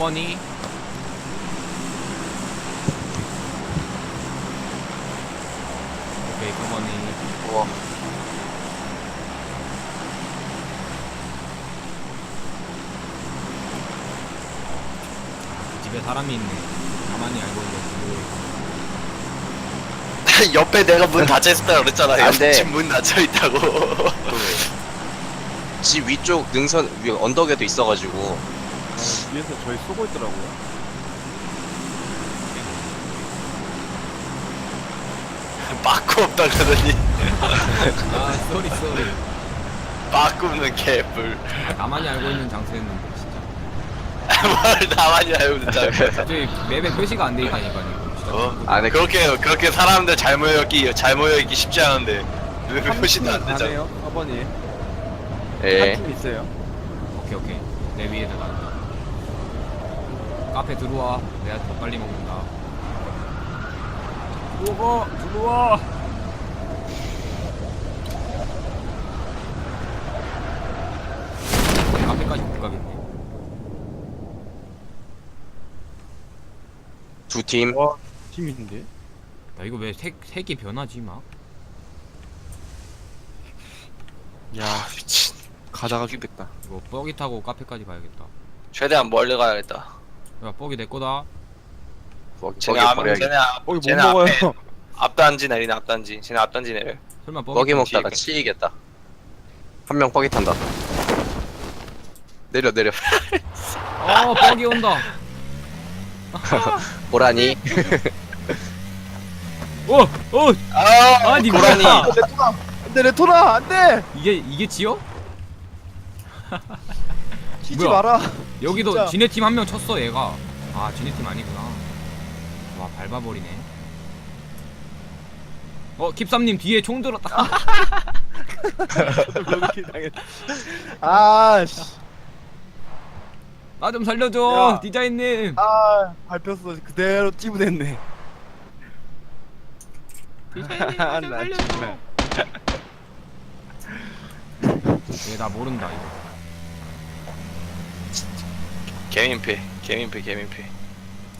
어머니 오케이 어머니 뭐 집에 사람이 있네 가만히 알고 있네 옆에 내가 문 닫혀 있었다 그랬잖아. 안 돼. 옆집 문 닫혀 있다고. 집 위쪽 능선 위 언덕에도 있어가지고 어, 위에서 저희 쏘고 있더라고요. 없다 그러더니 아 쏘리 쏘리 빠꾸는 개뿔. 아, 나만이 알고 있는 장소였는데 진짜 뭘 나만이 알고 있다고. 저기 맵에 표시가 안 돼 있다니까 이거 진짜 어? 아, 네. 그렇게 그렇게 사람들 잘 모여있기 잘 모여있기 쉽지 않은데 왜 표시도 안 되잖아. 가네요, 아버님. 예 한팀 있어요. 오케이 오케이 내 위에다가 카페 들어와 내가 더 빨리 먹는다 들어와, 들어와. 내 카페까지 못 가겠네 두 팀 와, 팀인데? 나 이거 왜 색, 색이 변하지 막 야, 아, 미친. 가다가 죽겠다. 이거 뻐기 타고 카페까지 가야겠다 최대한 멀리 가야겠다. 야 뻐기 내 거다 쟤네 앞 쟤네 앞 거기 못 쟤네 먹어요. 앞에 앞단지 내리네 앞단지. 쟤네 앞단지 내려. 설마 타고 먹다가 치이게. 치이겠다 한명 뻐기 탄다 내려 내려 어 뻐기 온다 보라니 어! 어! 아, 아니 고라니. 뭐야 안돼, 레토나, 안돼. 이게 이게 지요? 치지 뭐야? 마라. 여기도 진짜. 지네 팀 한 명 쳤어 얘가 아 지네 팀 아니구나 와 밟아버리네 어 킵삼님 뒤에 총 들었다 당했. 아, 씨. 나 좀 살려줘 야. 디자인님 아, 밟혔어. 그대로 찌부됐네. 디자인님 나좀 나 살려줘 정말. 얘 나 모른다 이거 개민폐 개민폐 개민폐.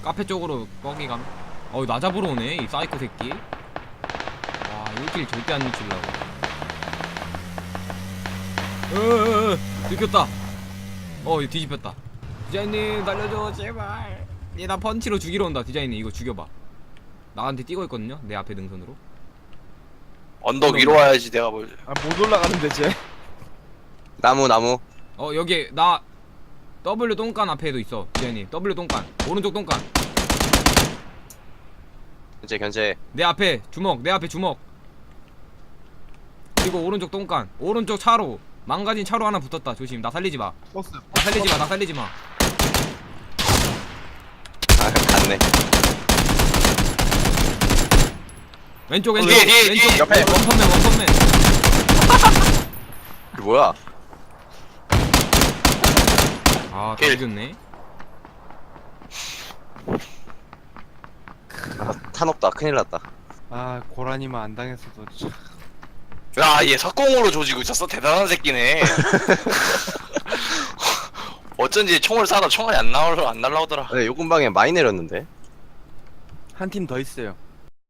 카페 쪽으로 뻐기 감 어우 나 잡으러 오네 이 사이코 새끼. 와 일길 절대 안 놓치려고. 어어어 들켰다. 어 이거 뒤집혔다. 디자인님 날려줘 제발. 얘나 펀치로 죽이러 온다 디자인님. 이거 죽여봐. 나한테 뛰고 있거든요 내 앞에 능선으로. 언덕 위로 와야지 내가 뭘. 아, 못 올라가는데 쟤. 나무 나무. 어 여기 나 W 똥간 앞에도 있어 디자인님 W 똥간. 오른쪽 똥간. 이제 견제. 내 앞에 주먹 내 앞에 주먹. 그리고 오른쪽 똥간. 오른쪽 차로. 망가진 차로 하나 붙었다. 조심. 나 살리지 마. 버스. 나 살리지 마, 나 살리지 마. 아 갔네. 왼쪽, 왼쪽, 뒤에, 뒤에, 왼쪽. 뒤에, 옆에. 원펀맨, 원펀맨. 이거 뭐야 아, 다. 죽였네. 아, 탄 없다 큰일 났다 아, 고라니만 안 당했어도 참. 야, 얘 석공으로 조지고 있었어. 대단한 새끼네. 어쩐지 총을 쏴도 총알이 안 나올 안 날라오더라. 네, 요 근방에 많이 내렸는데 한 팀 더 있어요.